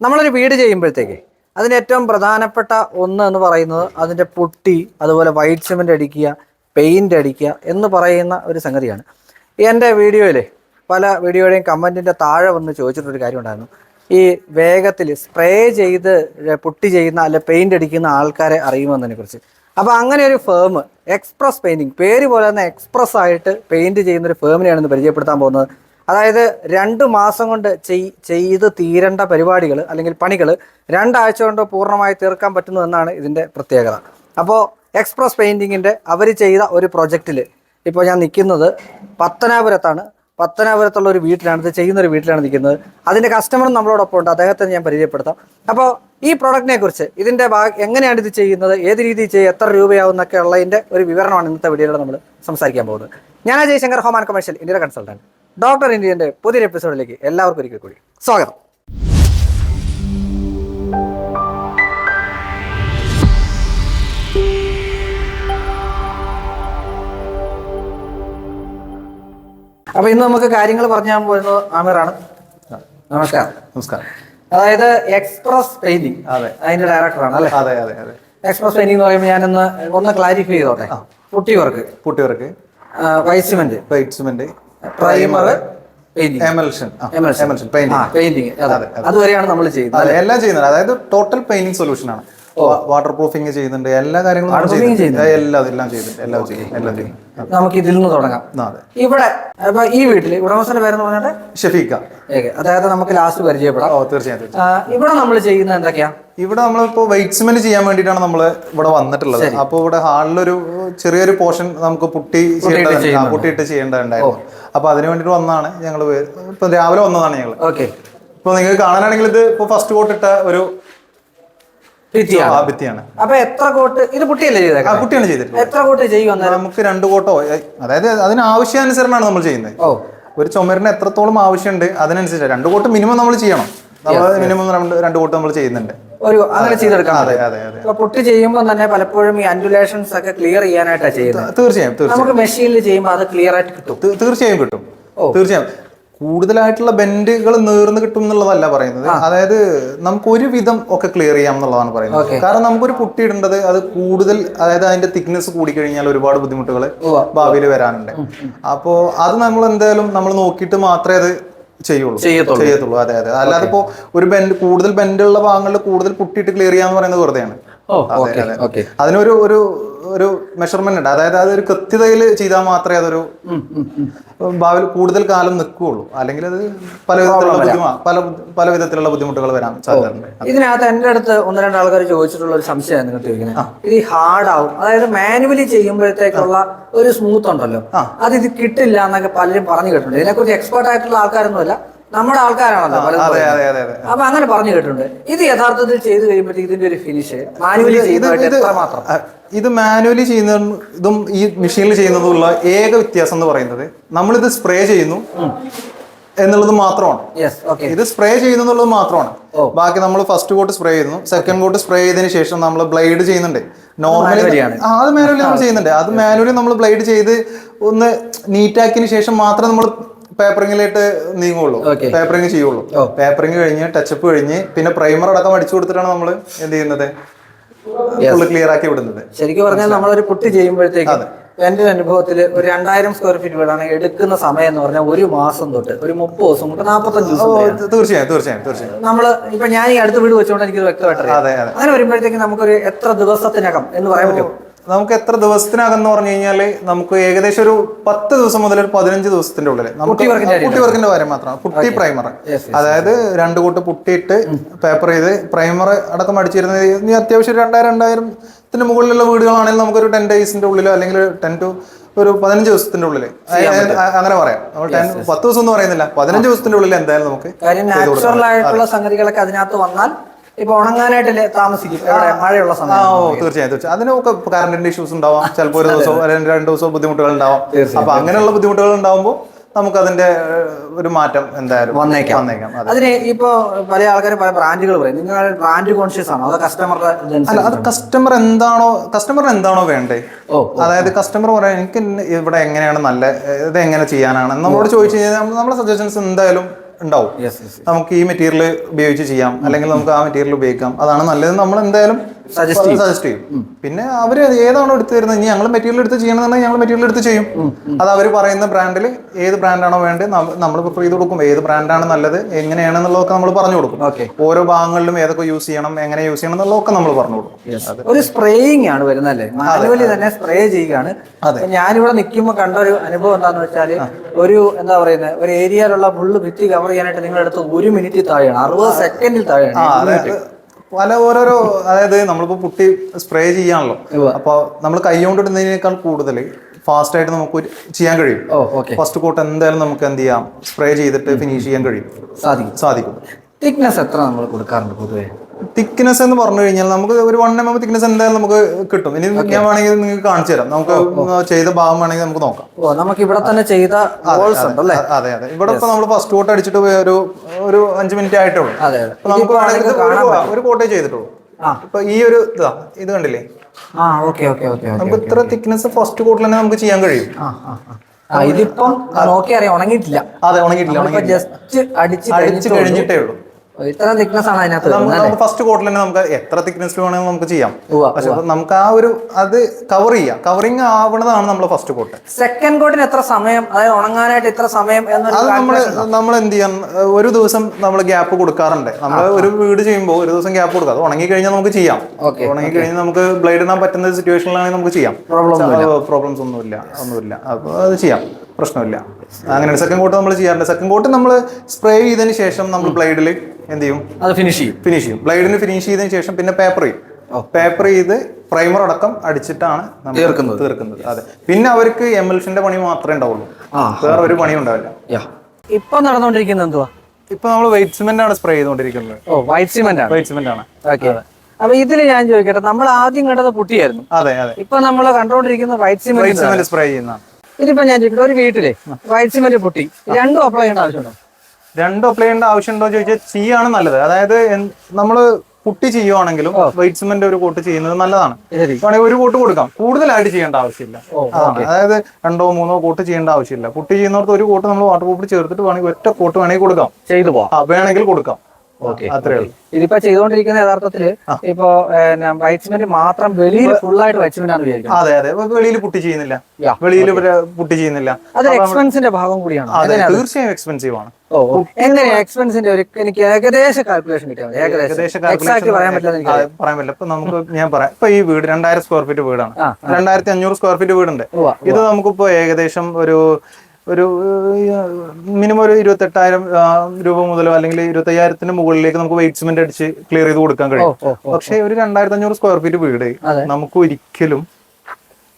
നമ്മളൊരു വീട് ചെയ്യുമ്പോഴത്തേക്ക് അതിന് ഏറ്റവും പ്രധാനപ്പെട്ട ഒന്ന് എന്ന് പറയുന്നത് അതിന്റെ പുട്ടി അതുപോലെ വൈറ്റ് സിമെന്റ് അടിക്കുക പെയിന്റ് അടിക്കുക എന്ന് പറയുന്ന ഒരു സംഗതിയാണ്. എന്റെ വീഡിയോയിൽ പല വീഡിയോയുടെയും കമന്റിന്റെ താഴെ വന്ന് ചോദിച്ചിട്ടൊരു കാര്യം ഉണ്ടായിരുന്നു ഈ വേഗത്തിൽ സ്പ്രേ ചെയ്ത് പുട്ടി ചെയ്യുന്ന അല്ലെ പെയിന്റ് അടിക്കുന്ന ആൾക്കാരെ അറിയുമെന്നതിനെ കുറിച്ച് അപ്പോൾ അങ്ങനെ ഒരു ഫേം എക്സ്പ്രസ് പെയിന്റിങ് പേര് പോലെ തന്നെ എക്സ്പ്രസ് ആയിട്ട് പെയിന്റ് ചെയ്യുന്ന ഒരു ഫേമിനെയാണ് ഇന്ന് പരിചയപ്പെടുത്താൻ പോകുന്നത്. അതായത് രണ്ട് മാസം കൊണ്ട് ചെയ് ചെയ്ത് തീരേണ്ട പരിപാടികൾ അല്ലെങ്കിൽ പണികൾ രണ്ടാഴ്ച കൊണ്ട് പൂർണമായി തീർക്കാൻ പറ്റുന്നു എന്നാണ് ഇതിന്റെ പ്രത്യേകത. അപ്പോൾ എക്സ്പ്രസ് പെയിന്റിങ്ങിന്റെ അവർ ചെയ്ത ഒരു പ്രൊജക്റ്റിൽ ഇപ്പോൾ ഞാൻ നിൽക്കുന്നത് പത്തനാപുരത്താണ്. പത്തനാപുരത്തുള്ള ഒരു വീട്ടിലാണ് ഇത് ചെയ്യുന്ന ഒരു വീട്ടിലാണ് നിൽക്കുന്നത്. അതിന്റെ കസ്റ്റമറും നമ്മളോടൊപ്പം ഉണ്ട്. അദ്ദേഹത്തെ ഞാൻ പരിചയപ്പെടുത്താം. അപ്പോൾ ഈ പ്രോഡക്റ്റിനെ കുറിച്ച് ഇതിന്റെ ഭാഗ എങ്ങനെയാണ് ഇത് ചെയ്യുന്നത്? ഏത് രീതിയിൽ ചെയ്യും എത്ര രൂപയാവും എന്നൊക്കെ ഉള്ളതിന്റെ ഒരു വിവരണമാണ് ഇന്നത്തെ വീഡിയോയിൽ നമ്മൾ സംസാരിക്കാൻ പോകുന്നത്. ഞാൻ ജയശങ്കർ ഹോം ആൻഡ് കമേഴ്ഷ്യൽ ഇന്ത്യയുടെ കൺസൾട്ടന്റ് ഡോക്ടർ ഇന്ത്യന്റെ പുതിയൊരു എപ്പിസോഡിലേക്ക് എല്ലാവർക്കും ഒരിക്കൽ കൂടി സ്വാഗതം. അപ്പൊ ഇന്ന് നമുക്ക് കാര്യങ്ങൾ പറഞ്ഞു പോകുന്നത് ആമിറാണ്. നമസ്കാരം. നമസ്കാരം. അതായത് എക്സ്പ്രസ് പെയിന്റിംഗ് അതെ. അതിന്റെ ഡയറക്ടറാണ് അല്ലേ? അതെ അതെ അതെ. എക്സ്പ്രസ് പെയിന്റിംഗ് എന്ന് പറയുമ്പോൾ ഞാനൊന്ന് ഒന്ന് ക്ലാരിഫൈ ചെയ്തോട്ടെ? പുട്ടി വർക്ക് കുട്ടികൾക്ക് white cement. White cement. Primer emulsion emulsion painting painting അതെ, അതെ. അതുവരെയാണ് നമ്മൾ ചെയ്യുന്നത്. എല്ലാം ചെയ്യുന്നത്. അതായത് ടോട്ടൽ പെയിന്റിംഗ് സൊല്യൂഷൻ ആണ്. വാട്ടർ പ്രൂഫിംഗ് ചെയ്യുന്നുണ്ട്. എല്ലാ കാര്യങ്ങളും എല്ലാം എല്ലാം ചെയ്തിട്ടുണ്ട് എല്ലാം ചെയ്യും എല്ലാം ചെയ്യും നമുക്ക് ഇതിൽ നിന്ന് തുടങ്ങാം. ഇവിടെ ഈ വീട്ടിൽ ഉടമസ്ഥന്റെ പേരെന്ന് പറഞ്ഞിട്ട് ഷഫീക്ക ഏക. അതായത് നമുക്ക് ലാസ്റ്റ് പരിചയപ്പെടാം. ഓ തീർച്ചയായും തീർച്ചയായും. ഇവിടെ നമ്മൾ ചെയ്യുന്നത് എന്തൊക്കെയാ? ഇവിടെ നമ്മളിപ്പോ വൈറ്റ് സിമെന്റ് ചെയ്യാൻ വേണ്ടിയിട്ടാണ് നമ്മൾ ഇവിടെ വന്നിട്ടുള്ളത്. അപ്പോൾ ഇവിടെ ഹാളിലൊരു ചെറിയൊരു പോർഷൻ നമുക്ക് പുട്ടി ചെയ്യേണ്ടത് പുട്ടിയിട്ട് ചെയ്യേണ്ടതുണ്ടായിരുന്നു. അപ്പൊ അതിന് വേണ്ടിട്ട് വന്നതാണ് ഞങ്ങൾ ഇപ്പൊ രാവിലെ വന്നതാണ് ഞങ്ങൾ ഓക്കെ ഇപ്പൊ നിങ്ങൾക്ക് കാണാനാണെങ്കിൽ ഇത് ഇപ്പൊ ഫസ്റ്റ് കോട്ടിട്ട ഒരു ഭിത്തിയാണ്. അപ്പൊ എത്ര കോട്ട് ഇത് കുട്ടിയല്ലേ ചെയ്തത് കുട്ടിയാണ് ചെയ്തിട്ടുള്ളത്. എത്ര കോട്ട് ചെയ്യും നമുക്ക് രണ്ട് കോട്ടോ? അതായത് അതിന് ആവശ്യാനുസരണമാണ് നമ്മൾ ചെയ്യുന്നത്. ഒരു ചുമരിന് എത്രത്തോളം ആവശ്യമുണ്ട് അതിനനുസരിച്ച് രണ്ട് കോട്ട് മിനിമം നമ്മൾ ചെയ്യണം. നമ്മൾ മിനിമം രണ്ട് രണ്ട് കോട്ട് നമ്മൾ ചെയ്യുന്നുണ്ട്. ഒരു അങ്ങനെ ചെയ്തെടുക്കാം അതെ അതെ അതെ. പുട്ടി ചെയ്യുമ്പോൾ തന്നെ പലപ്പോഴും ഈ അൻഡുലേഷൻസ് ഒക്കെ ക്ലിയർ ചെയ്യാനായിട്ടാണ് ചെയ്യുന്നത്. തീർച്ചയായും തീർച്ചയായും. നമുക്ക് മെഷീനിൽ ചെയ്യുമ്പോൾ അത് ക്ലിയർ ആയിട്ട് കിട്ടും. തീർച്ചയായും കിട്ടും. തീർച്ചയായും. കൂടുതലായിട്ടുള്ള ബെൻഡുകൾ നേർന്ന് കിട്ടും എന്നുള്ളതല്ല പറയുന്നത്. അതായത് നമുക്ക് ഒരു വിധം ഒക്കെ ക്ലിയർ ചെയ്യാം എന്നുള്ളതാണ് പറയുന്നത്. കാരണം നമുക്കൊരു പുട്ടി ഇടേണ്ടത് അത് കൂടുതൽ അതായത് അതിന്റെ തിക്നെസ് കൂടി കഴിഞ്ഞാൽ ഒരുപാട് ബുദ്ധിമുട്ടുകൾ. ഭാവിയിൽ വരാനുണ്ട്. അപ്പോ അത് നമ്മൾ എന്തായാലും നമ്മൾ നോക്കിയിട്ട് മാത്രമേ അത് ചെയ്യുള്ളൂ. ചെയ്യത്തുള്ളൂ. ചെയ്യത്തുള്ളൂ. അതെ അതെ. അല്ലാതെ ഇപ്പോ ഒരു ബെൻഡ് കൂടുതൽ ബെൻഡുള്ള ഭാഗങ്ങളിൽ കൂടുതൽ പുട്ടിയിട്ട് ക്ലിയർ ചെയ്യാന്ന് പറയുന്നത് വെറുതെയാണ്. അതിനൊരു ഒരു ഒരു മെഷർമെന്റ് ഉണ്ട്. അതായത് അതൊരു കൃത്യതയിൽ ചെയ്താൽ മാത്രമേ അതൊരു ഭാവിയിൽ കൂടുതൽ കാലം നിൽക്കുകയുള്ളൂ. അല്ലെങ്കിൽ അത് പല വിധത്തിലുള്ള പല പല വിധത്തിലുള്ള ബുദ്ധിമുട്ടുകൾ വരാൻ സാധ്യതയുണ്ട് ഇതിനകത്ത് എന്റെ അടുത്ത് ഒന്ന് രണ്ട് ആൾക്കാർ ചോദിച്ചിട്ടുള്ള ഒരു സംശയം നിങ്ങൾ ചോദിക്കുന്നത്. ഇത് ഹാർഡ് ആവും. അതായത് മാനുവലി ചെയ്യുമ്പോഴത്തേക്കുള്ള ഒരു സ്മൂത്ത് ഉണ്ടല്ലോ. അത് ഇത് കിട്ടില്ല എന്നൊക്കെ പലരും പറഞ്ഞു കേട്ടിട്ടുണ്ട്. ഇതിനെക്കുറിച്ച് എക്സ്പേർട്ട് ആയിട്ടുള്ള ആൾക്കാരൊന്നുമല്ല. നമ്മുടെ ആൾക്കാരാണല്ലോ അതെ അതെ അതെ അതെ. അപ്പൊ അങ്ങനെ പറഞ്ഞു കേട്ടിട്ടുണ്ട്. ഇത് യഥാർത്ഥത്തിൽ ചെയ്തു കഴിയുമ്പോഴത്തേക്ക് ഇതിന്റെ ഒരു ഫിനിഷ് മാനുവലി മാത്രം ഇത് മാനുവലി ചെയ്യുന്ന ഇതും ഈ മെഷീനിൽ ചെയ്യുന്നതുള്ള ഏക വ്യത്യാസം എന്ന് പറയുന്നത് നമ്മളിത് സ്പ്രേ ചെയ്യുന്നു എന്നുള്ളത് മാത്രമാണ്. ഇത് സ്പ്രേ ചെയ്യുന്നുള്ളത് മാത്രമാണ്. ബാക്കി നമ്മൾ ഫസ്റ്റ് കോട്ട് സ്പ്രേ ചെയ്യുന്നു സെക്കൻഡ് കോട്ട് സ്പ്രേ ചെയ്തതിനു ശേഷം നമ്മൾ ബ്ലൈഡ് ചെയ്യുന്നുണ്ട്. നോർമലി അത് മാനുവലി നമ്മൾ ചെയ്യുന്നുണ്ട്. അത് മാനുവലി നമ്മൾ ബ്ലൈഡ് ചെയ്ത് ഒന്ന് നീറ്റാക്കിയതിനു ശേഷം മാത്രം നമ്മൾ പേപ്പറിങ്ങിലേക്ക് നീങ്ങുള്ളൂ. പേപ്പറിങ് ചെയ്യുള്ളൂ. പേപ്പറിങ് കഴിഞ്ഞ് ടച്ചപ്പ് കഴിഞ്ഞ് പിന്നെ പ്രൈമർ അടക്കം അടിച്ചു കൊടുത്തിട്ടാണ് നമ്മൾ എന്ത് ചെയ്യുന്നത്? ക്ലിയർ ആക്കി വിടുന്നത്. ശരിക്കും പറഞ്ഞാൽ നമ്മളൊരു പുട്ടി ചെയ്യുമ്പോഴത്തേക്ക് എന്റെ അനുഭവത്തിൽ ഒരു രണ്ടായിരം സ്ക്വയർ ഫീറ്റ് വീടാണ് എടുക്കുന്ന സമയം എന്ന് പറഞ്ഞാൽ ഒരു മാസം തൊട്ട് ഒരു മുപ്പത് ദിവസം തൊട്ട് നാൽപ്പത്തഞ്ച് ദിവസം. തീർച്ചയായും തീർച്ചയായും തീർച്ചയായും. നമ്മൾ ഇപ്പൊ ഞാൻ ഈ അടുത്ത വീട് വെച്ചുകൊണ്ട് എനിക്ക് വ്യക്തമായിട്ട് അങ്ങനെ വരുമ്പോഴത്തേക്ക് നമുക്കൊരു എത്ര ദിവസത്തിനകം എന്ന് പറയാൻ പറ്റും നമുക്ക് എത്ര ദിവസത്തിനകം എന്ന് പറഞ്ഞു കഴിഞ്ഞാൽ നമുക്ക് ഏകദേശം ഒരു പത്ത് ദിവസം മുതൽ ഒരു പതിനഞ്ച് ദിവസത്തിന്റെ ഉള്ളിൽ നമുക്ക് പുട്ടി വർക്കിന്റെ കാര്യം മാത്രമാണ്. പുട്ടി പ്രൈമർ അതായത് രണ്ട് കൂട്ട് പുട്ടിയിട്ട് പേപ്പർ ചെയ്ത് പ്രൈമർ അടക്കം അടിച്ചിരുന്ന ഇനി അത്യാവശ്യം രണ്ടായിരം രണ്ടായിരത്തിന് മുകളിലുള്ള വീടുകളാണെങ്കിൽ നമുക്കൊരു ടെൻ ഡേയ്സിന്റെ ഉള്ളിലോ അല്ലെങ്കിൽ ടെൻ ടു ഒരു പതിനഞ്ച് ദിവസത്തിന്റെ ഉള്ളിൽ അങ്ങനെ പറയാം. നമ്മൾ ടെൻ പത്ത് ദിവസം ഒന്നും പറയുന്നില്ല. പതിനഞ്ച് ദിവസത്തിന്റെ ഉള്ളിൽ എന്തായാലും നമുക്ക് കാര്യം നാച്ചുറൽ ആയിട്ടുള്ള സംഗതികളൊക്കെ അതിനകത്ത് വന്നാൽ ഇപ്പൊ ഉണങ്ങാനായിട്ടല്ലേ താമസിക്കും. മഴയുള്ള സമയത്ത് സമയം തീർച്ചയായും തീർച്ചയായും. അതിനൊക്കെ കറണ്ടിന്റെ ഇഷ്യൂസ് ഉണ്ടാവാം. ചിലപ്പോൾ ഒരു ദിവസം അല്ലെങ്കിൽ രണ്ട് ദിവസം ബുദ്ധിമുട്ടുകൾ ഉണ്ടാവാം. അപ്പൊ അങ്ങനെയുള്ള ബുദ്ധിമുട്ടുകൾ ഉണ്ടാവുമ്പോൾ നമുക്ക് അതിന്റെ ഒരു മാറ്റം എന്തായാലും വന്നേക്കാം. വന്നേക്കാം. അതെ. അതിന് ഇപ്പൊ പല ആൾക്കാരും പല ബ്രാൻഡുകൾ പറയും. നിങ്ങൾ ബ്രാൻഡ് കോൺഷ്യസ് ആണോ? അതോ കസ്റ്റമറുടെ അല്ല അത് കസ്റ്റമർ എന്താണോ കസ്റ്റമറിന് എന്താണോ വേണ്ടേ? അതായത് കസ്റ്റമർ പറയാൻ എനിക്ക് ഇവിടെ എങ്ങനെയാണ് നല്ല ഇത് എങ്ങനെ ചെയ്യാനാണ്? നമ്മളോട് ചോദിച്ചു കഴിഞ്ഞാൽ നമ്മളെ സജഷൻസ് എന്തായാലും ഉണ്ടാവും. നമുക്ക് ഈ മെറ്റീരിയൽ ഉപയോഗിച്ച് ചെയ്യാം. അല്ലെങ്കിൽ നമുക്ക് ആ മെറ്റീരിയൽ ഉപയോഗിക്കാം. അതാണ് നല്ലത്. നമ്മൾ എന്തായാലും സജസ്റ്റ് സജസ്റ്റ് ചെയ്യും. പിന്നെ അവർ ഏതാണോ എടുത്തു തരുന്നത്? ഇനി ഞങ്ങൾ മെറ്റീരിയൽ എടുത്ത് ചെയ്യണമെന്നുണ്ടെങ്കിൽ ഞങ്ങൾ മെറ്റീരിയൽ എടുത്ത് ചെയ്യും. അത് അവർ പറയുന്ന ബ്രാൻഡിൽ ഏത് ബ്രാൻഡാണോ വേണ്ടത് നമ്മൾ പ്രിഫർ ചെയ്ത് കൊടുക്കും. ഏത് ബ്രാൻഡാണ് നല്ലത്? എങ്ങനെയാണെന്നുള്ളതൊക്കെ നമ്മൾ പറഞ്ഞു കൊടുക്കും. ഓരോ ഭാഗങ്ങളിലും ഏതൊക്കെ യൂസ് ചെയ്യണം? എങ്ങനെ യൂസ് ചെയ്യണം എന്നുള്ളതൊക്കെ നമ്മൾ പറഞ്ഞു കൊടുക്കും. ഒരു സ്പ്രേയിങ് ആണ് വരുന്നല്ലേ മാനുവലി തന്നെ സ്പ്രേ ചെയ്യുകയാണ്. ഞാനിവിടെ നിൽക്കുമ്പോൾ കണ്ട ഒരു അനുഭവം എന്താണെന്ന് വെച്ചാൽ ഒരു എന്താ പറയുന്നത് ഒരു ഏരിയയിലുള്ള ഫുള്ള് ഭിത്തി കവർ ചെയ്യാനായിട്ട് നിങ്ങളുടെ അടുത്ത് ഒരു മിനിറ്റ് താഴെയാണ്. അറുപത് സെക്കൻഡിൽ താഴെയാണ്. പല ഓരോരോ അതായത് നമ്മളിപ്പോ പുട്ടി സ്പ്രേ ചെയ്യാണല്ലോ. അപ്പൊ നമ്മൾ കൈ കൊണ്ട് ഇടുന്നതിനേക്കാൾ കൂടുതൽ ഫാസ്റ്റ് ആയിട്ട് നമുക്ക് ചെയ്യാൻ കഴിയും. ഫസ്റ്റ് കോട്ട് എന്തായാലും നമുക്ക് എന്ത് ചെയ്യാം? സ്പ്രേ ചെയ്തിട്ട് ഫിനിഷ് ചെയ്യാൻ കഴിയും. സാധിക്കും. സാധിക്കും. തിക്നെസ് എത്ര നമ്മൾ കൊടുക്കാറുണ്ട് പൊതുവെ? തിക്നെസ് എന്ന് പറഞ്ഞു കഴിഞ്ഞാൽ നമുക്ക് ഒരു വൺ എം എം തിക്നെസ് എന്തായാലും നമുക്ക് കിട്ടും. ഇനി ഞാൻ വേണമെങ്കിൽ നിങ്ങൾക്ക് കാണിച്ചു തരാം. നമുക്ക് ചെയ്ത ഭാഗം വേണമെങ്കിൽ നമുക്ക് നോക്കാം. നമുക്ക് ഇവിടെ തന്നെ ചെയ്ത അതെ അതെ. ഇവിടെ ഇപ്പൊ നമ്മൾ ഫസ്റ്റ് കോട്ട് അടിച്ചിട്ട് ഒരു ഒരു അഞ്ച് മിനിറ്റ് ആയിട്ടുള്ളൂ. നമുക്ക് വേണമെങ്കിൽ ഒരു- കോട്ടേ ചെയ്തിട്ടുള്ളൂ. ഇപ്പൊ ഈ ഒരു ഇതാ ഇത് കണ്ടില്ലേ? നമുക്ക് ഇത്ര തിക്നെസ് ഫസ്റ്റ് കോട്ടിൽ തന്നെ നമുക്ക് ചെയ്യാൻ കഴിയും. ഇതിപ്പം നോക്കി അറിയാം ഉണങ്ങിയിട്ടില്ല. അതെ ഉണങ്ങിയിട്ടില്ല ജസ്റ്റ് അടിച്ച് അടിച്ച് കഴിഞ്ഞിട്ടേ ഉള്ളൂ. ഇത്ര തിക്നെസ് ആണ് അതിനകത്ത് ഫസ്റ്റ് കോട്ടിൽ തന്നെ നമുക്ക് എത്ര തിക്നെസ് വേണമെങ്കിൽ നമുക്ക് ചെയ്യാം. പക്ഷെ നമുക്ക് ആ ഒരു അത് കവർ ചെയ്യാം. കവറിങ് ആവണതാണ് നമ്മളെ ഫസ്റ്റ് കോട്ട് സെക്കൻഡ് കോട്ടിന് എത്ര സമയം അതായത് ഉണങ്ങാനായിട്ട് എത്ര സമയം അത് നമ്മൾ നമ്മൾ എന്ത് ചെയ്യാം? ഒരു ദിവസം നമ്മൾ ഗ്യാപ്പ് കൊടുക്കാറുണ്ട്. നമ്മൾ ഒരു വീട് ചെയ്യുമ്പോൾ ഒരു ദിവസം ഗ്യാപ്പ് കൊടുക്കുക അത് ഉണങ്ങി കഴിഞ്ഞാൽ നമുക്ക് ചെയ്യാം. ഉണങ്ങി കഴിഞ്ഞാൽ നമുക്ക് ബ്ലേഡ് ഇടാൻ പറ്റുന്ന സിറ്റുവേഷനിലാണെങ്കിൽ നമുക്ക് ചെയ്യാം. പ്രോബ്ലംസ് ഒന്നുമില്ല. ഒന്നുമില്ല. അപ്പോൾ അത് ചെയ്യാം. പ്രശ്നമില്ല. അങ്ങനെ സെക്കൻഡ് കോട്ട് നമ്മൾ ചെയ്യാറുണ്ട്. സെക്കൻഡ് കോട്ട് നമ്മൾ സ്പ്രേ ചെയ്തതിന് ശേഷം നമ്മൾ ബ്ലൈഡിൽ എന്ത് ചെയ്യും? അത് ഫിനിഷ് ചെയ്യും. ഫിനിഷ് ചെയ്യും. ബ്ലൈഡിന് ഫിനിഷ് ചെയ്തതിന് ശേഷം പിന്നെ പേപ്പർ ചെയ്യും. പേപ്പർ ചെയ്ത് പ്രൈമർ അടക്കം അടിച്ചിട്ടാണ് നമ്മൾ തീർക്കുന്നത്. തീർക്കുന്നത്. അതെ. പിന്നെ അവർക്ക് എമൽഷന്റെ പണി മാത്രമേ ഉണ്ടാവുള്ളൂ. വേറെ ഒരു പണി ഉണ്ടാവില്ല. ഇപ്പൊ നടന്നുകൊണ്ടിരിക്കുന്നത് എന്തുവാ? ഇപ്പൊ നമ്മൾ വൈറ്റ് സിമെന്റ് ആണ് സ്പ്രേ ചെയ്തുകൊണ്ടിരിക്കുന്നത്. ഓ വൈറ്റ് സിമെന്റ് ആണ്. വൈറ്റ് സിമെന്റ് ആണ്. ഓക്കെ അപ്പൊ ഇതിൽ ഞാൻ ചോദിക്കട്ടെ നമ്മൾ ആദ്യം കണ്ടത് പുട്ടിയായിരുന്നു. അതെ അതെ. ഇപ്പൊ നമ്മൾ കണ്ടോണ്ടിരിക്കുന്ന വൈറ്റ് സിമെന്റ് സിമെന്റ് സ്പ്രേ ചെയ്യുന്ന ഇതിപ്പോ ഞാൻ ഒരു വീട്ടിലെ വൈറ്റ് സിമെന്റ് പൊട്ടി രണ്ടും അപ്ലൈ ചെയ്യേണ്ട ആവശ്യമുണ്ടോ? രണ്ടും അപ്ലൈ ചെയ്യേണ്ട ആവശ്യമുണ്ടോ എന്ന് ചോദിച്ചാൽ ചെയ്യാണ് നല്ലത്. അതായത് നമ്മൾ പുട്ടി ചെയ്യുവാണെങ്കിലും വൈറ്റ് സിമെന്റ് ഒരു കോട്ട് ചെയ്യുന്നത് നല്ലതാണ്. വേണമെങ്കിൽ ഒരു കോട്ട് കൊടുക്കാം. കൂടുതലായിട്ട് ചെയ്യേണ്ട ആവശ്യമില്ല. അതായത് രണ്ടോ മൂന്നോ കോട്ട് ചെയ്യേണ്ട ആവശ്യമില്ല. പുട്ടി ചെയ്യുന്നവർക്ക് ഒരു കോട്ട് നമ്മൾ വാട്ടർ പ്രൂഫ് ചേർത്തിട്ട് വേണമെങ്കിൽ ഒറ്റ കോട്ട് വേണമെങ്കിൽ കൊടുക്കാം. ചെയ്തു പോവാം. വേണമെങ്കിൽ കൊടുക്കാം. ഇതിപ്പോ ചെയ്തുകൊണ്ടിരിക്കുന്ന യഥാർത്ഥത്തിൽ ഇപ്പൊ വൈറ്റ്സ്മെന്റ് മാത്രം വെളിയിൽ ഫുൾ ആയിട്ട് വൈറ്റ്സ്മെന്റ് ആണ് അതെ അതെ. വെളിയിൽ പുട്ടി ചെയ്യുന്നില്ല. വെളിയിൽ പുട്ടി ചെയ്യുന്നില്ല. അത് എക്സ്പെൻസിന്റെ ഭാഗം കൂടിയാണ്. തീർച്ചയായും എക്സ്പെൻസീവ് ആണ്. എങ്ങനെയാ എക്സ്പെൻസിന്റെ ഒരു എനിക്ക് ഏകദേശ കാൽക്കുലേഷൻ കിട്ടിയാൽ ഏകദേശം. പറയാൻ പറ്റില്ല ഇപ്പൊ നമുക്ക് ഞാൻ പറയാം. ഇപ്പൊ ഈ വീട് രണ്ടായിരം സ്ക്വയർ ഫീറ്റ് വീടാണ്. രണ്ടായിരത്തി അഞ്ഞൂറ് സ്ക്വയർ ഫീറ്റ് വീടുണ്ട്. ഇത് നമുക്കിപ്പോ ഏകദേശം ഒരു ഒരു മിനിമം ഒരു ഇരുപത്തെട്ടായിരം രൂപ മുതലോ അല്ലെങ്കിൽ ഇരുപത്തയ്യായിരത്തിന് മുകളിലേക്ക് നമുക്ക് വെയിറ്റ് സിമെന്റ് അടിച്ച് ക്ലിയർ ചെയ്ത് കൊടുക്കാൻ കഴിയും. പക്ഷേ ഒരു രണ്ടായിരത്തി അഞ്ഞൂറ് സ്ക്വയർ ഫീറ്റ് വീട് നമുക്ക് ഒരിക്കലും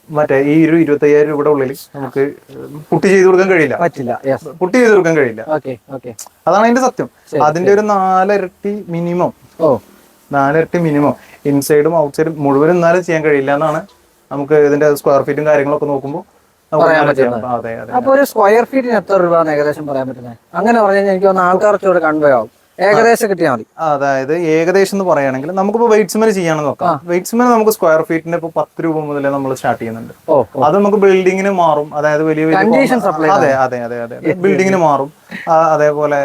മറ്റേ ഈ ഒരു ഇരുപത്തയ്യായിരം രൂപയുടെ ഉള്ളിൽ നമുക്ക് പുട്ടി ചെയ്ത് കൊടുക്കാൻ കഴിയില്ല. പറ്റില്ല. പുട്ടി ചെയ്ത് കൊടുക്കാൻ കഴിയില്ല. അതാണ് അതിന്റെ സത്യം. അതിന്റെ ഒരു നാലരട്ടി മിനിമം ഓ. നാലരട്ടി മിനിമം ഇൻസൈഡും ഔട്ട്സൈഡും മുഴുവനും എന്നാലും ചെയ്യാൻ കഴിയില്ല എന്നാണ് നമുക്ക് ഇതിന്റെ സ്ക്വയർ ഫീറ്റും കാര്യങ്ങളൊക്കെ നോക്കുമ്പോൾ പറയാൻ പറ്റുന്നത്. അപ്പൊ ഒരു സ്ക്വയർ ഫീറ്റിന് എത്ര രൂപ ഏകദേശം പറയാൻ പറ്റുന്നത്? അങ്ങനെ പറഞ്ഞു കഴിഞ്ഞാൽ എനിക്ക് തോന്നുന്നു ആൾക്കാർ കുറച്ചുകൂടെ കൺവേ ആവും. ഏകദേശം കിട്ടിയാൽ മതി. അതായത് ഏകദേശം എന്ന് പറയുകയാണെങ്കിൽ നമുക്കിപ്പോൾ വെയിറ്റ് സിമെന്റ് ചെയ്യാണെന്ന് നോക്കാം. വെയിറ്റ് സിമെന്റ് നമുക്ക് സ്ക്വയർ ഫീറ്റിന് ഇപ്പൊ പത്ത് രൂപ മുതലേ നമ്മൾ സ്റ്റാർട്ട് ചെയ്യുന്നുണ്ട്. അത് നമുക്ക് ബിൽഡിങ്ങിന് മാറും. അതായത് വലിയ വലിയ അതെ അതെ അതെ അതെ ബിൽഡിങ്ങിന് മാറും. അതേപോലെ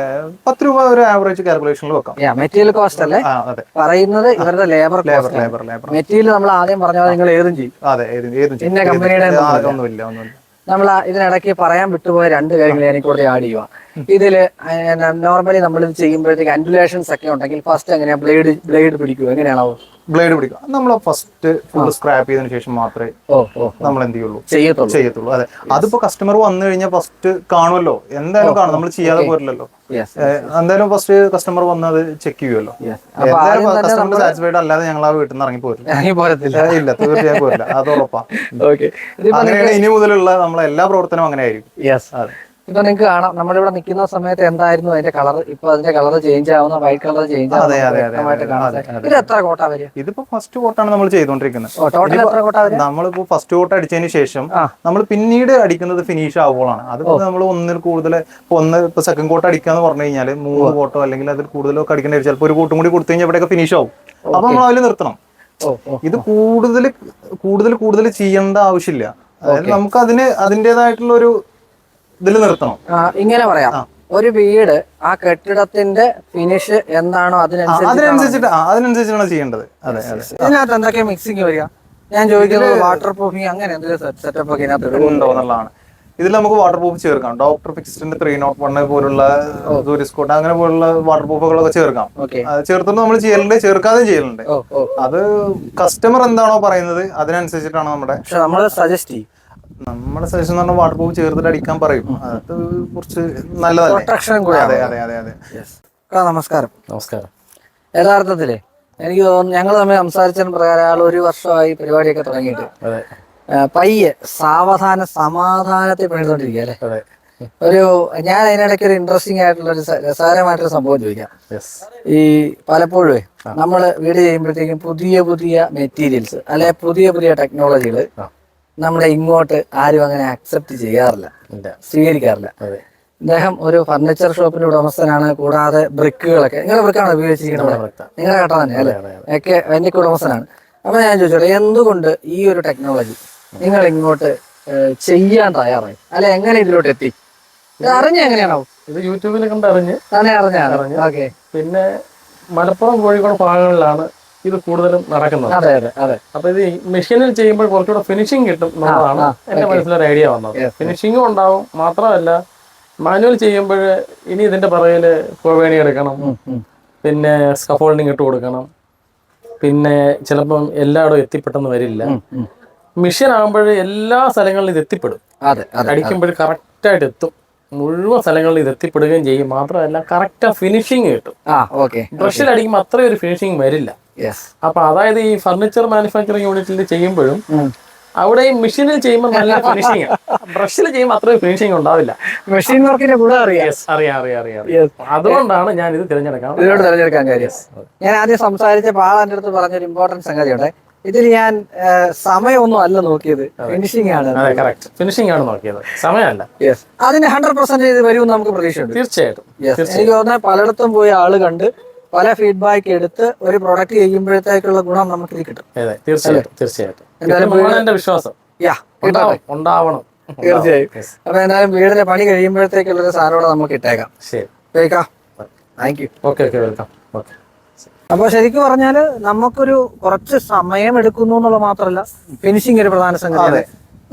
പത്ത് രൂപ ഒരു ആവറേജ് കാൽക്കുലേഷനിൽ വെക്കാം. മെറ്റീരിയൽ കോസ്റ്റ് അല്ലേ? അതെ. പറയുന്നത് ഇവരുടെ labour labour labour labour material നമ്മൾ ആദ്യം പറഞ്ഞാൽ നിങ്ങൾ ഏതും ചെയ്യും. അതെ ഏത് ഏതും ചെയ്യും. ഒന്നുമില്ല ഒന്നുമില്ല. നമ്മൾ ഇതിനിടയ്ക്ക് പറയാൻ വിട്ടുപോയ രണ്ട് കാര്യങ്ങൾ ഞാൻ കൂടെ ആഡ് ചെയ്യുക ഇതിൽ നോർമലി നമ്മൾ ഇത് ചെയ്യുമ്പോഴത്തേക്ക് അൻഡുലേഷൻസ് ഒക്കെ ഉണ്ടെങ്കിൽ ഫസ്റ്റ് എങ്ങനെയാ ബ്ലേഡ് ബ്ലേഡ് പിടിക്കുക എങ്ങനെയാണോ ബ്ലേഡ് പിടിക്കും. നമ്മൾ ഫസ്റ്റ് ഫുൾ സ്ക്രാപ്പ് ചെയ്തതിനു ശേഷം മാത്രമേ നമ്മൾ എന്ത് ചെയ്യുള്ളൂ ചെയ്യത്തുള്ളൂ. അതെ. അതിപ്പോ കസ്റ്റമർ വന്നു കഴിഞ്ഞാൽ ഫസ്റ്റ് കാണുമല്ലോ എന്തായാലും കാണും. നമ്മൾ ചെയ്യാതെ ഏഹ്, എന്തായാലും ഫസ്റ്റ് കസ്റ്റമർ വന്ന് അത് ചെക്ക് ചെയ്യുമല്ലോ എന്തായാലും കസ്റ്റമർ സാറ്റിസ്ഫൈഡ് അല്ലാതെ ഞങ്ങൾ ആ വീട്ടിൽ നിന്ന് ഇറങ്ങി പോരില്ല ഇല്ല തീർച്ചയായും പോരില്ല. അത് ഉറപ്പാ അങ്ങനെയാണ് ഇനി മുതലുള്ള നമ്മളെ എല്ലാ പ്രവർത്തനവും അങ്ങനെ ആയിരിക്കും അതെ. ഇപ്പൊ നിങ്ങൾക്ക് കാണാം. നമ്മളിവിടെ നിൽക്കുന്ന സമയത്ത് എന്തായിരുന്നു അതിന്റെ കളർ ഇപ്പൊ അതിന്റെ കളർ ചേഞ്ച് ആവുന്ന വൈറ്റ് കളർ ചേഞ്ച് അതെ, അതെ, അതെ. ഇത് എത്ര കോട്ട വരിക? ഇതിപ്പോ ഫസ്റ്റ് കോട്ടാണ് നമ്മൾ ചെയ്തോണ്ടിരിക്കുന്നത്. ടോട്ടൽ എത്ര കോട്ട നമ്മളിപ്പോ ഫസ്റ്റ് കോട്ട് അടിച്ചതിന് ശേഷം നമ്മൾ പിന്നീട് അടിക്കുന്നത് ഫിനിഷ് ആവുമ്പോഴാണ് അത് നമ്മൾ ഒന്നിൽ കൂടുതൽ ഒന്ന് ഇപ്പൊ സെക്കൻഡ് കോട്ട് അടിക്കാന്ന് പറഞ്ഞു കഴിഞ്ഞാൽ മൂന്ന് കോട്ടോ അല്ലെങ്കിൽ അതിൽ കൂടുതലോ അടിക്കേണ്ടി വരും. ചിലപ്പോൾ ഒരു കോട്ടും കൂടി കൊടുത്തു കഴിഞ്ഞാൽ ഇവിടെയൊക്കെ ഫിനിഷ് ആവും. അപ്പൊ നമ്മൾ അതിൽ നിർത്തണം. ഇത് കൂടുതൽ കൂടുതൽ കൂടുതൽ ചെയ്യേണ്ട ആവശ്യമില്ല. അതായത് നമുക്ക് അതിന് അതിന്റെതായിട്ടുള്ള ഒരു ഇതിൽ നിർത്തണം. ഇങ്ങനെ പറയാം. ഒരു വീട് ആ കെട്ടിടത്തിന്റെ ഫിനിഷ് എന്താണോ അതിനനുസരിച്ചിട്ട് അതിനനുസരിച്ചാണ് ചെയ്യേണ്ടത്. അതെ അതെ. ഇതിനകത്ത് എന്തൊക്കെ മിക്സിങ് വരിക? ഞാൻ ചോദിക്കുന്നത് വാട്ടർ പ്രൂഫിങ് അങ്ങനെ എന്തെങ്കിലും സെറ്റപ്പ് ഒക്കെ ഇതിനകത്ത് ഉണ്ടോ എന്നുള്ളതാണ്. ഇതിൽ നമുക്ക് വാട്ടർ പ്രൂഫ് ചേർക്കാം. ഡോക്ടർ ഫിക്സ്ഡിന്റെ ത്രീ നോട്ട് വൺ പോലുള്ള ടൂറിസ്റ്റ് അങ്ങനെ പോലുള്ള വാട്ടർ പ്രൂഫുകളൊക്കെ ചേർക്കാം. ചേർത്തുന്നത് ചേർത്തിട്ട് നമ്മൾ ചെയ്യലുണ്ട് ചേർക്കാതെ ചെയ്യലുണ്ട്. അത് കസ്റ്റമർ എന്താണോ പറയുന്നത് അതിനനുസരിച്ചിട്ടാണ് നമ്മുടെ നമ്മൾ സജസ്റ്റ് ചെയ്യും. നമ്മുടെ സജഷൻ പറഞ്ഞാൽ വാട്ടർ പ്രൂഫ് ചേർത്തിട്ട് അടിക്കാൻ പറയും. അത് കുറച്ച് നല്ലതല്ലേ? അതെ അതെ അതെ നമസ്കാരം. നമസ്കാരം. യഥാർത്ഥത്തിൽ എനിക്ക് തോന്നുന്നു ഞങ്ങൾ തമ്മിൽ സംസാരിച്ചതിന് പ്രകാരം ആൾ ഒരു വർഷമായി പരിപാടിയൊക്കെ തുടങ്ങിയിട്ട്. പയ്യെ സാവധാന സമാധാനത്തെ പണിതുകൊണ്ടിരിക്കുക അല്ലെ? അതെ. ഒരു ഞാൻ അതിനിടയ്ക്ക് ഒരു ഇൻട്രസ്റ്റിംഗ് ആയിട്ടുള്ള ഒരു രസകരമായിട്ടൊരു സംഭവം ചോദിക്കാം. യെസ് ഈ പലപ്പോഴും നമ്മൾ വീട് ചെയ്യുമ്പോഴത്തേക്കും പുതിയ പുതിയ മെറ്റീരിയൽസ് അല്ലെ പുതിയ പുതിയ ടെക്നോളജികൾ ആ. നമ്മുടെ ഇങ്ങോട്ട് ആരും അങ്ങനെ അക്സെപ്റ്റ് ചെയ്യാറില്ല. സ്വീകരിക്കാറില്ല. അദ്ദേഹം ഒരു ഫർണിച്ചർ ഷോപ്പിന്റെ ഉടമസ്ഥനാണ്. കൂടാതെ ബ്രിക്കുകളൊക്കെ നിങ്ങളുടെ ബ്രിക്കാണ് ഉപയോഗിച്ചിരിക്കുന്നത്. നിങ്ങളുടെ കട്ട തന്നെ അല്ലേ? ഒക്കെ എന്റെ ഉടമസ്ഥനാണ്. അപ്പൊ ഞാൻ ചോദിച്ചോട്ടെ എന്തുകൊണ്ട് ഈ ഒരു ടെക്നോളജി നിങ്ങൾ ഇങ്ങോട്ട് ചെയ്യാൻ തയ്യാറായി? അല്ലെ എങ്ങനെ ഇതിലോട്ട് എത്തി? ഇത് അറിഞ്ഞ എങ്ങനെയാണോ ഇത് യൂട്യൂബിൽ കണ്ടറിഞ്ഞ് തന്നെ അറിഞ്ഞാണ്. ഓക്കെ. പിന്നെ മലപ്പുറം കോഴിക്കോട് ഭാഗങ്ങളിലാണ് ഇത് കൂടുതലും നടക്കുന്നത്. അതെ അതെ അതെ. അപ്പൊ ഇത് മെഷീനിൽ ചെയ്യുമ്പോൾ കുറച്ചുകൂടെ ഫിനിഷിംഗ് കിട്ടും എന്നുള്ളതാണ് എന്റെ മനസ്സിലൊരു ഐഡിയ വന്നത്. Yes. ഉണ്ടാവും. മാത്രമല്ല മാനുവൽ ചെയ്യുമ്പോൾ ഇനി ഇതിന്റെ പുറകിൽ കോവേണി എടുക്കണം. പിന്നെ സ്കഫോൾഡിങ് ഇട്ട് കൊടുക്കണം. പിന്നെ ചിലപ്പം എല്ലായിടും എത്തിപ്പെട്ടെന്ന് വരില്ല. മെഷീൻ ആകുമ്പോൾ എല്ലാ സ്ഥലങ്ങളിലും ഇത് എത്തിപ്പെടും. അടിക്കുമ്പോൾ കറക്റ്റായിട്ട് എത്തും. മുഴുവൻ സ്ഥലങ്ങളിൽ ഇത് എത്തിപ്പെടുകയും ചെയ്യും. മാത്രമല്ല കറക്റ്റ് ഫിനിഷിങ് കിട്ടും. ആ ഓക്കെ ബ്രഷിൽ അടിക്കുമ്പോൾ അത്രയും ഒരു ഫിനിഷിങ് വരില്ല. അപ്പൊ അതായത് ഈ ഫർണിച്ചർ മാനുഫാക്ചറിങ് യൂണിറ്റിൽ ചെയ്യുമ്പോഴും അവിടെ ഈ മെഷീനിൽ ചെയ്യുമ്പോൾ നല്ല ഫിനിഷിങ് ബ്രഷിൽ ചെയ്യുമ്പോൾ അത്രയും ഫിനിഷിംഗ് ഉണ്ടാവില്ല. മെഷീൻ വർക്കിന്റെ കൂടെ അറിയാം. അറിയാം അറിയാം അറിയാം. അതുകൊണ്ടാണ് ഞാൻ ഇത് തിരഞ്ഞെടുക്കാൻ ഇതിനോട് തിരഞ്ഞെടുക്കാൻ കാര്യം. ഞാൻ ആദ്യം സംസാരിച്ച ആൾ എന്റെ അടുത്ത് പറഞ്ഞൊരു ഇമ്പോർട്ടന്റ് സംഗതിയുണ്ട്. ഇതിൽ ഞാൻ സമയമൊന്നും അല്ല നോക്കിയത്. ഫിനിഷിംഗ് ആണ്. ഫിനിഷിംഗ് ആണ് നോക്കിയത്. സമയമല്ല. അതിന് ഹൺഡ്രഡ് പെർസെന്റ് ഇത് വരുമെന്ന് നമുക്ക് പ്രതീക്ഷയുണ്ട്. തീർച്ചയായിട്ടും. എനിക്ക് തോന്നുന്നത് പലയിടത്തും പോയി ആൾ കണ്ട് പല ഫീഡ്ബാക്ക് എടുത്ത് ഒരു പ്രൊഡക്റ്റ് ചെയ്യുമ്പോഴത്തേക്കുള്ള ഗുണം നമുക്ക് ഇത് കിട്ടും. തീർച്ചയായിട്ടും തീർച്ചയായിട്ടും. എന്തായാലും വിശ്വാസം. ഉണ്ടാവണം. തീർച്ചയായും. അപ്പൊ എന്തായാലും വീടിന്റെ പണി കഴിയുമ്പോഴത്തേക്കുള്ള ഒരു സാധനം നമുക്ക് ഇട്ടേക്കാം. ശരി. Thank you okay okay welcome okay അപ്പൊ ശരിക്കും പറഞ്ഞാൽ നമുക്കൊരു കുറച്ച് സമയം എടുക്കുന്നു എന്നുള്ള മാത്രമല്ല ഫിനിഷിംഗ് ഒരു പ്രധാന സംഗതിയാണ്.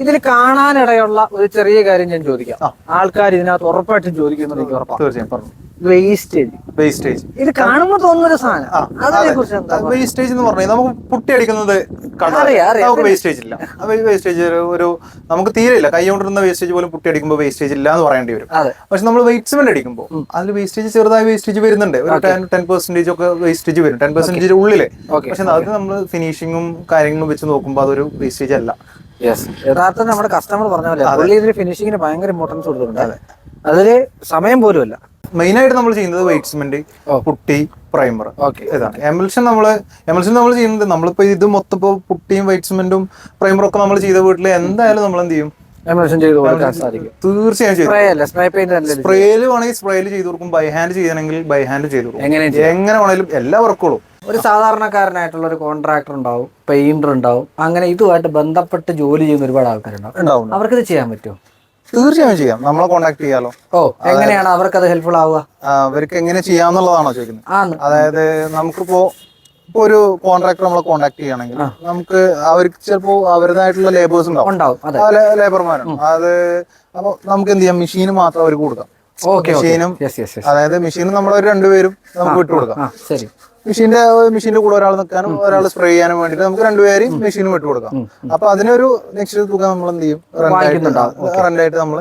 ഇതിൽ കാണാനിടയുള്ള ഒരു ചെറിയ കാര്യം ഞാൻ ചോദിക്കാം. ആൾക്കാർ ഇതിനകത്ത് ഉറപ്പായിട്ടും ചോദിക്കുന്നു എനിക്ക് ഉറപ്പാണ്. തീർച്ചയായും പറഞ്ഞു. വേസ്റ്റേജ് വേസ്റ്റേജ് ഇത് കാണുമ്പോൾ തോന്നുന്നൊരു സാധനം. അതിനെ കുറിച്ച് എന്താ വേസ്റ്റേജ് എന്ന് പറഞ്ഞാൽ നമുക്ക് പുട്ടി അടിക്കുന്നത്. നമുക്ക് വേസ്റ്റേജ് ഇല്ല. വേസ്റ്റേജ് ഒരു നമുക്ക് തീരെ ഇല്ല. കൈ കൊണ്ടിരുന്ന വേസ്റ്റേജ് പോലും പുട്ടി അടിക്കുമ്പോൾ വേസ്റ്റേജ് ഇല്ല എന്ന് പറയേണ്ടി വരും. പക്ഷെ നമ്മൾ വെയിറ്റ് സിമെന്റ് അടിക്കുമ്പോൾ അതിൽ വേസ്റ്റേജ് ചെറുതായ വേസ്റ്റേജ് വരുന്നുണ്ട്. ഒരു ടെൻ ടെൻ പെർസെന്റേജ് ഒക്കെ വേസ്റ്റേജ് വരും. ടെൻ പെർസെന്റേജ് ഉള്ളിൽ. പക്ഷെ അത് നമ്മൾ ഫിനിഷിങ്ങും കാര്യങ്ങളും വെച്ച് നോക്കുമ്പോൾ അതൊരു വേസ്റ്റേജ് അല്ല. യഥാർത്ഥം നമ്മുടെ കസ്റ്റമർ പറഞ്ഞ പോലെ ഫിനിഷിങ്ങിന് ഭയങ്കര ഇമ്പോർട്ടൻസ് കൊടുത്തിട്ടുണ്ട്. അതിൽ സമയം പോലും അല്ല മെയിൻ ആയിട്ട് നമ്മൾ ചെയ്യുന്നത് white cement putty primer okay ഇതാണ്. എമൽഷൻ നമ്മൾ എമൽഷൻ നമ്മൾ ചെയ്യുന്നത് നമ്മളിപ്പോ ഇത് മൊത്തം ഇപ്പൊ പുട്ടിയും വൈറ്റ് സിമെന്റും പ്രൈമറും ഒക്കെ നമ്മൾ ചെയ്ത വീട്ടിൽ എന്തായാലും നമ്മൾ എന്ത് ചെയ്യും? തീർച്ചയായും സ്പ്രേയിൽ സ്പ്രേയിൽ വേണമെങ്കിൽ സ്പ്രേയിൽ ചെയ്തു കൊടുക്കും. ബൈ ഹാൻഡ് ചെയ്യണമെങ്കിൽ ബൈ ഹാൻഡ് ചെയ്തു കൊടുക്കും. എങ്ങനെ എങ്ങനെ വേണേലും എല്ലാ വർക്കുകളും ഒരു സാധാരണക്കാരനായിട്ടുള്ള ഒരു കോൺട്രാക്ടർ ഉണ്ടാവും പെയിന്റർ ഉണ്ടാവും. അങ്ങനെ ഇതുമായിട്ട് ബന്ധപ്പെട്ട് ജോലി ചെയ്യുന്ന ഒരുപാട് ആൾക്കാരുണ്ടാവും. അവർക്ക് ഇത് ചെയ്യാൻ പറ്റുമോ? തീർച്ചയായും ചെയ്യാം. നമ്മളെ കോണ്ടാക്ട് ചെയ്യാലോ? ഓ എങ്ങനെയാണ് അവർക്ക് അത് ഹെൽപ്ഫുൾ ആവുക അവർക്ക് എങ്ങനെ ചെയ്യാന്നുള്ളതാണോ ചോദിക്കുന്നത്. അതായത് നമുക്കിപ്പോ ഇപ്പൊ ഒരു കോൺട്രാക്ടർ നമ്മളെ കോൺടാക്ട് ചെയ്യണമെങ്കിൽ നമുക്ക് അവർക്ക് ചിലപ്പോ അവരുടേതായിട്ടുള്ള ലേബേഴ്സ് ഉണ്ടാവും. ലേബർമാരും അത്. അപ്പൊ നമുക്ക് എന്ത് ചെയ്യാം? മെഷീന് മാത്രം അവർക്ക് കൊടുക്കാം. മെഷീനും അതായത് മെഷീനും നമ്മളൊരു രണ്ടുപേരും നമുക്ക് വിട്ടുകൊടുക്കാം. ശരി. മെഷീന്റെ മെഷീന്റെ കൂടെ ഒരാൾ നിൽക്കാനും ഒരാൾ സ്പ്രേ ചെയ്യാനും വേണ്ടിട്ട് നമുക്ക് രണ്ടുപേരെയും മെഷീനും വിട്ടു കൊടുക്കാം. അപ്പൊ അതിനൊരു നിശ്ചിത തുക നമ്മൾ എന്ത് ചെയ്യും റെന്റായിട്ട് നമ്മൾ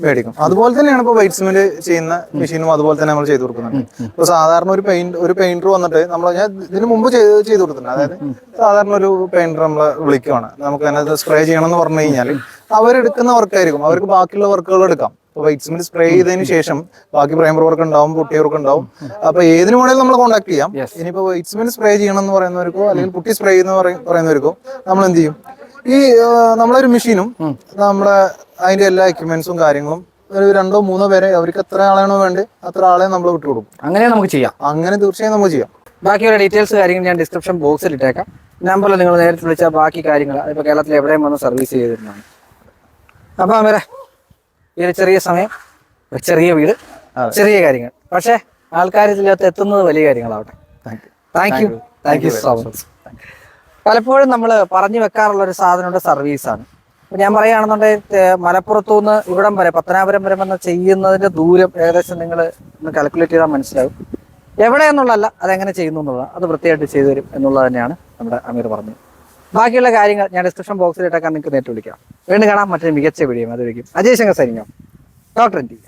മേടിക്കും. അതുപോലെ തന്നെയാണ് ഇപ്പൊ വൈറ്റ് സിമെന്റ് ചെയ്യുന്ന മെഷീനും അതുപോലെ തന്നെ നമ്മൾ ചെയ്തു കൊടുക്കുന്നുണ്ട്. ഇപ്പൊ സാധാരണ ഒരു പെയിന്റ് ഒരു പെയിന്റർ വന്നിട്ട് നമ്മൾ ഞാൻ ഇതിന് മുമ്പ് ചെയ്ത് ചെയ്തു കൊടുത്തിട്ടുണ്ട്. അതായത് സാധാരണ ഒരു പെയിന്റർ നമ്മൾ വിളിക്കുവാണ്. നമുക്ക് അതിനകത്ത് സ്പ്രേ ചെയ്യണം എന്ന് പറഞ്ഞു കഴിഞ്ഞാൽ അവരെടുക്കുന്ന വർക്കായിരിക്കും. അവർക്ക് ബാക്കിയുള്ള വർക്കുകൾ എടുക്കാം. വൈറ്റ് സിമെന്റ് സ്പ്രേ ചെയ്തതിന് ശേഷം ബാക്കി പ്രൈമർ വർക്ക് ഉണ്ടാവും പുട്ടി വർക്ക് ഉണ്ടാവും അപ്പൊ ഏതിനു വേണേലും നമ്മൾ കോൺടാക്ട് ചെയ്യാം. ഇനിയിപ്പോ വൈറ്റ് സിമെന്റ് സ്പ്രേ ചെയ്യണം എന്ന് പറയുന്നവർക്കോ അല്ലെങ്കിൽ പുട്ടി സ്പ്രേ ചെയ്യുന്ന പറയ- പറയുന്നവർക്കോ നമ്മൾ എന്ത് ചെയ്യും? ഈ നമ്മളൊരു മെഷീനും നമ്മുടെ അതിന്റെ എല്ലാ എക്യുപ്മെന്റ്സും കാര്യങ്ങളും ഒരു രണ്ടോ മൂന്നോ പേരെ അവർക്ക് എത്ര ആളാണോ വേണ്ടത് അത്ര ആളെ നമ്മൾ വിട്ടുകൊടുക്കും അങ്ങനെ നമുക്ക് ചെയ്യാം. അങ്ങനെ തീർച്ചയായും നമുക്ക് ചെയ്യാം. ബാക്കിയുള്ള ഡീറ്റെയിൽസ് കാര്യങ്ങൾ ഞാൻ ഡിസ്ക്രിപ്ഷൻ ബോക്സിൽ ഇട്ടേക്കാം. നമ്പറിൽ നിങ്ങൾ നേരിട്ട് വിളിച്ചാൽ ബാക്കി കാര്യങ്ങൾ അതിപ്പോ കേരളത്തിൽ എവിടെയും വന്ന് സർവീസ് ചെയ്തിരുന്നതാണ്. അപ്പോൾ അമരെ ഈ ഒരു ചെറിയ സമയം ഒരു ചെറിയ വീട് ചെറിയ കാര്യങ്ങൾ. പക്ഷേ ആൾക്കാർ ഇതിനകത്ത് എത്തുന്നത് വലിയ കാര്യങ്ങളാവട്ടെ. Thank you thank you so much പലപ്പോഴും നമ്മൾ പറഞ്ഞു വെക്കാറുള്ള ഒരു സാധനമുണ്ട് സർവീസാണ്. ഞാൻ പറയുകയാണെന്നുണ്ടെങ്കിൽ മലപ്പുറത്തു നിന്ന് ഇവിടം വരെ പത്തനാപുരം വരെ വന്ന് ചെയ്യുന്നതിന്റെ ദൂരം ഏകദേശം നിങ്ങൾ ഒന്ന് കാൽക്കുലേറ്റ് ചെയ്താൽ മനസ്സിലാവും. എവിടെ എന്നുള്ളതല്ല അതെങ്ങനെ ചെയ്യുന്നു എന്നുള്ളത് അത് വൃത്തിയായിട്ട് ചെയ്തു തരും എന്നുള്ളത് തന്നെയാണ് നമ്മുടെ അമീർ പറഞ്ഞത്. ബാക്കിയുള്ള കാര്യങ്ങൾ ഞാൻ ഡിസ്ക്രിപ്ഷൻ ബോക്സിൽ ഇട്ടേക്കാൻ നിങ്ങൾക്ക് നേരിട്ട് വിളിക്കാം. വീണ്ടും കാണാം മറ്റൊരു മികച്ച വീഡിയോ അത് അജയ് ശങ്കർ സൈനിങ്ങോ ഡോക്ടർ എൻ ടി.